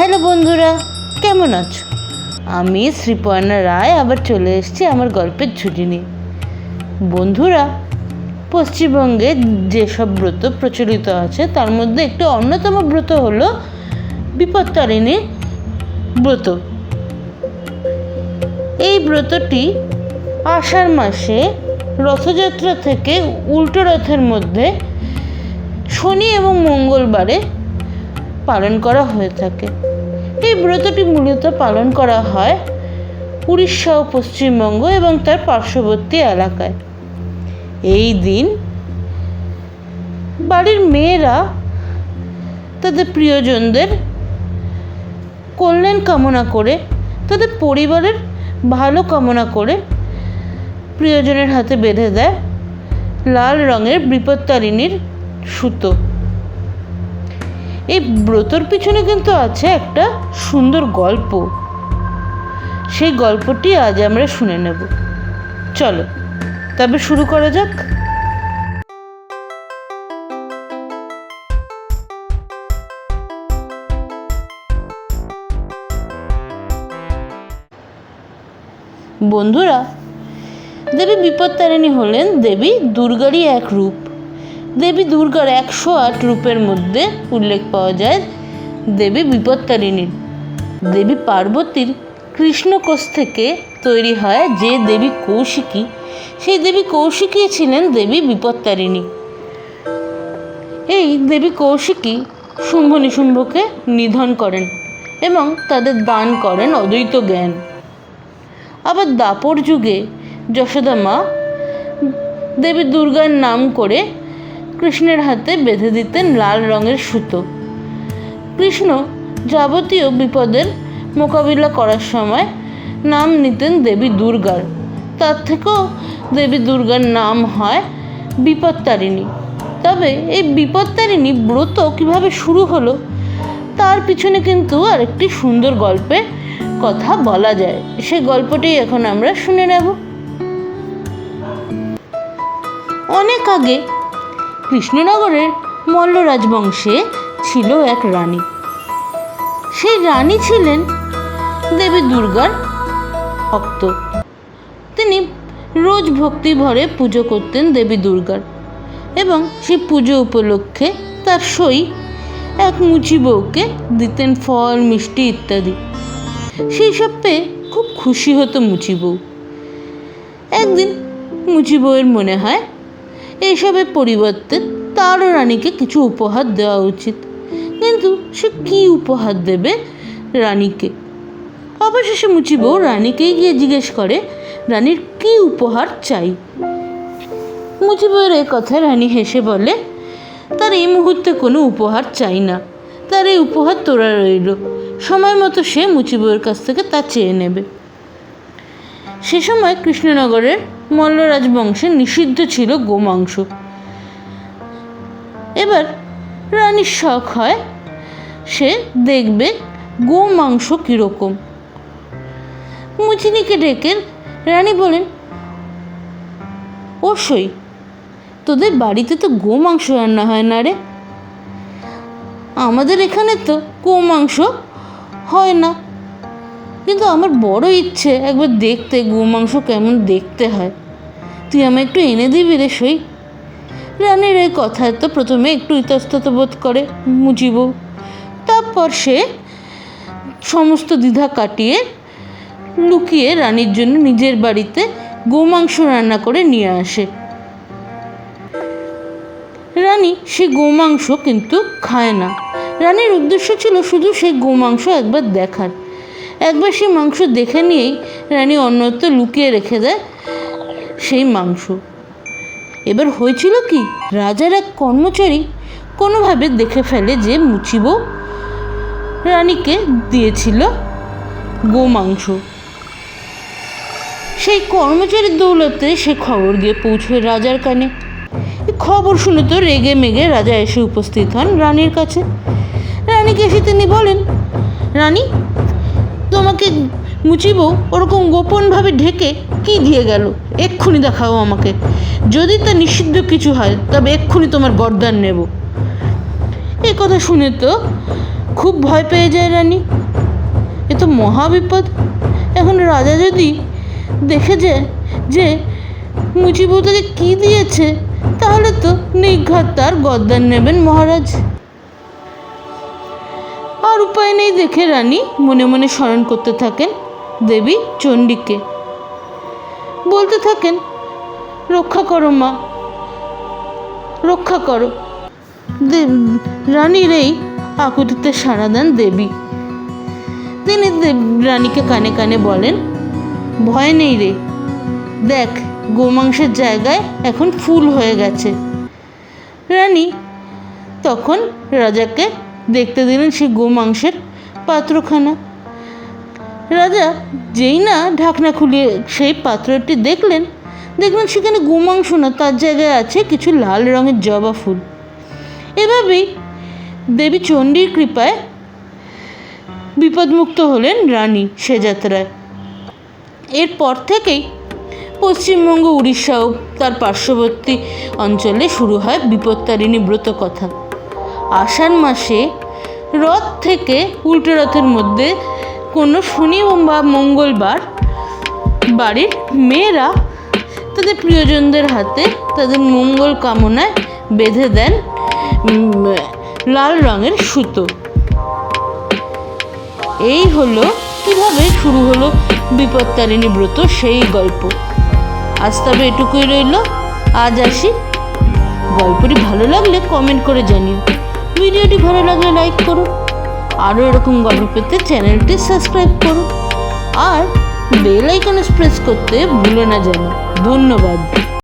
Hello বন্ধুরা, কেমন আছো? আমি শ্রীপর্ণা রায় আবার চলে এসেছি আমার গল্পের ঝুঁটি নিয়ে। বন্ধুরা, পশ্চিমবঙ্গে যেসব ব্রত প্রচলিত আছে, তার মধ্যে একটি অন্যতম ব্রত হলো বিপত্তারিণী ব্রত। এই ব্রতটি আষাঢ় মাসে রথযাত্রা থেকে উল্টো রথের মধ্যে শনি এবং মঙ্গলবারে পালন করা হয়ে থাকে। এই ব্রতটি মূলত পালন করা হয় উড়িষ্যা ও পশ্চিমবঙ্গ এবং তার পার্শ্ববর্তী এলাকায়। এই দিন বাড়ির মেয়েরা তাদের প্রিয়জনদের কল্যাণ কামনা করে, তাদের পরিবারের ভালো কামনা করে প্রিয়জনের হাতে বেঁধে দেয় লাল রঙের বিপত্তারিণীর সুতো। এই ব্রতর পিছনে কিন্তু আছে একটা সুন্দর গল্প। সেই গল্পটি আজ আমরা শুনে নেব। চলো, তবে শুরু করা যাক। বন্ধুরা, দেবী বিপত্তারিণী হলেন দেবী দুর্গারই এক রূপ। দেবী দুর্গার একশো আট রূপের মধ্যে উল্লেখ পাওয়া যায় দেবী বিপত্তারিণীর। দেবী পার্বতীর কৃষ্ণকোষ থেকে তৈরি হয় যে দেবী কৌশিকী। সেই দেবী কৌশিকী ছিলেন দেবী বিপত্তারিণী। এই দেবী কৌশিকী শুম্ভ নিশুম্ভকে নিধন করেন এবং তাদের দান করেন অদ্বৈত জ্ঞান। আবার দাপর যুগে যশোদা মা দেবী দুর্গার নাম করে কৃষ্ণের হাতে বেঁধে দিতেন লাল রঙের সুতো। কৃষ্ণ যাবতীয় বিপদের মোকাবিলা করার সময় নাম নিতেন দেবী দুর্গার। তার থেকেও দেবী দুর্গার নাম হয় বিপত্তারিণী। তবে এই বিপত্তারিণী ব্রত কীভাবে শুরু হলো, তার পিছনে কিন্তু আরেকটি সুন্দর গল্পের কথা বলা যায়। সে গল্পটি এখন আমরা শুনে নেব। অনেক আগে কৃষ্ণনগরের মল্ল রাজবংশে ছিল এক রানী। সেই রানী ছিলেন দেবী দুর্গার ভক্ত। তিনি রোজ ভক্তি ভরে পুজো করতেন দেবী দুর্গার এবং সেই পুজো উপলক্ষে তার সই এক মুচি বউকে দিতেন ফল, মিষ্টি ইত্যাদি। সেই সব পেয়ে খুব খুশি হতো মুচি বউ। একদিন মুচি বউয়ের মনে হয় এইসবের পরিবর্তে তারও রানীকে কিছু উপহার দেওয়া উচিত। কিন্তু সে কী উপহার দেবে রানীকে? অবশেষে মুচি বউ রানীকেই গিয়ে জিজ্ঞেস করে, রানীর কী উপহার চাই? মুচি বউয়ের এই কথায় রানী হেসে বলে, তার এই মুহূর্তে কোনো উপহার চাই না। তার এই উপহার তোরা রইল। সময় মতো সে মুচি বউয়ের কাছ থেকে তা চেয়ে নেবে। সে সময় কৃষ্ণনগরের মল্লরাজ বংশে নিষিদ্ধ ছিল গোমাংস। এবার রানীর শখ হয়, সে দেখবে গোমাংস কীরকম। মুচিনিকে ডেকে রানী বলেন অবশ্যই তোদের বাড়িতে তো গোমাংস রান্না হয় না রে। আমাদের এখানে তো গোমাংস হয় না। কিন্তু আমার বড় ইচ্ছে একবার দেখতে গোমাংস কেমন দেখতে হয়। তুই আমায় একটু এনে দিবি রে সই। রানীর এই কথায় তো প্রথমে একটু ইতস্তত বোধ করে মুজিব। তারপর সে সমস্ত দ্বিধা কাটিয়ে লুকিয়ে রানীর জন্য নিজের বাড়িতে গোমাংস রান্না করে নিয়ে আসে। রানী সে গোমাংস কিন্তু খায় না। রানীর উদ্দেশ্য ছিল শুধু সেই গোমাংস একবার দেখার। একবার সেই মাংস দেখে নিয়েই রানী অন্যত্র লুকিয়ে রেখে দেয় সেই মাংস। এবার হয়েছিল কি, রাজার এক কর্মচারী কোনোভাবে দেখে ফেলে যে মুচিব রানীকে দিয়েছিল গোমাংস সেই কর্মচারীর দৌলতে সে খবর গিয়ে পৌঁছয় রাজার কানে। খবর শুনে তো রেগে মেগে রাজা এসে উপস্থিত হন রানীর কাছে। রানীকে এসে তিনি বলেন, রানী তোমাকে মুচিব, ওরকম গোপনভাবে ঢেকে কি দিয়ে গেল? এক্ষুনি দেখাও আমাকে। যদি তা নিষিদ্ধ কিছু হয়, তবে এক্ষুনি তোমার গর্দান নেব। এ কথা শুনে তো খুব ভয় পেয়ে যায় রানী। এ তো মহাবিপদ এখন রাজা যদি দেখে যায় যে মুচিবতাকে কী দিয়েছে, তাহলে তো নিঘাত তার গদ্দান নেবেন মহারাজ। আর উপায় নেই দেখে রানী মনে মনে স্মরণ করতে থাকেন দেবী চণ্ডীকে। বলতে থাকেন, রক্ষা করো মা, রক্ষা করো। রানীর এই আকুতিতে সাড়া দেন দেবী। তিনি রানীকে কানে কানে বলেন, ভয় নেই রে। দেখ, গোমাংসের জায়গায় এখন ফুল হয়ে গেছে। রানী তখন রাজাকে দেখতে দিলেন সেই গোমাংসের পাত্রখানা। রাজা যেই না ঢাকনা খুলিয়ে সেই পাত্রটি দেখলেন দেখলেন সেখানে গোমাংস না, তার জায়গায় আছে কিছু লাল রঙের জবা ফুল। এভাবেই দেবী চণ্ডীর কৃপায় বিপদমুক্ত হলেন রানী সে যাত্রায় এরপর থেকেই পশ্চিমবঙ্গ, উড়িষ্যা ও তার পার্শ্ববর্তী অঞ্চলে শুরু হয় বিপত্তারিণী ব্রত কথা আষাঢ় মাসে রথ থেকে উল্টো রথের মধ্যে কোনো শনি বা মঙ্গলবার বাড়ির মেয়েরা তাদের প্রিয়জনদের হাতে তাদের মঙ্গল কামনায় বেঁধে দেন লাল রঙের সুতো। এই হলো, কীভাবে শুরু হলো বিপত্তারিণী ব্রত সেই গল্প। আজ তবে এটুকুই রইল। আজ আসি। গল্পটি ভালো লাগলে কমেন্ট করে জানিও। ভিডিওটি ভালো লাগলে লাইক করুন, আরও এরকম গল্প পেতে চ্যানেলটি সাবস্ক্রাইব করুন, আর বেল আইকনে প্রেস করতে ভুলো না যেন। ধন্যবাদ।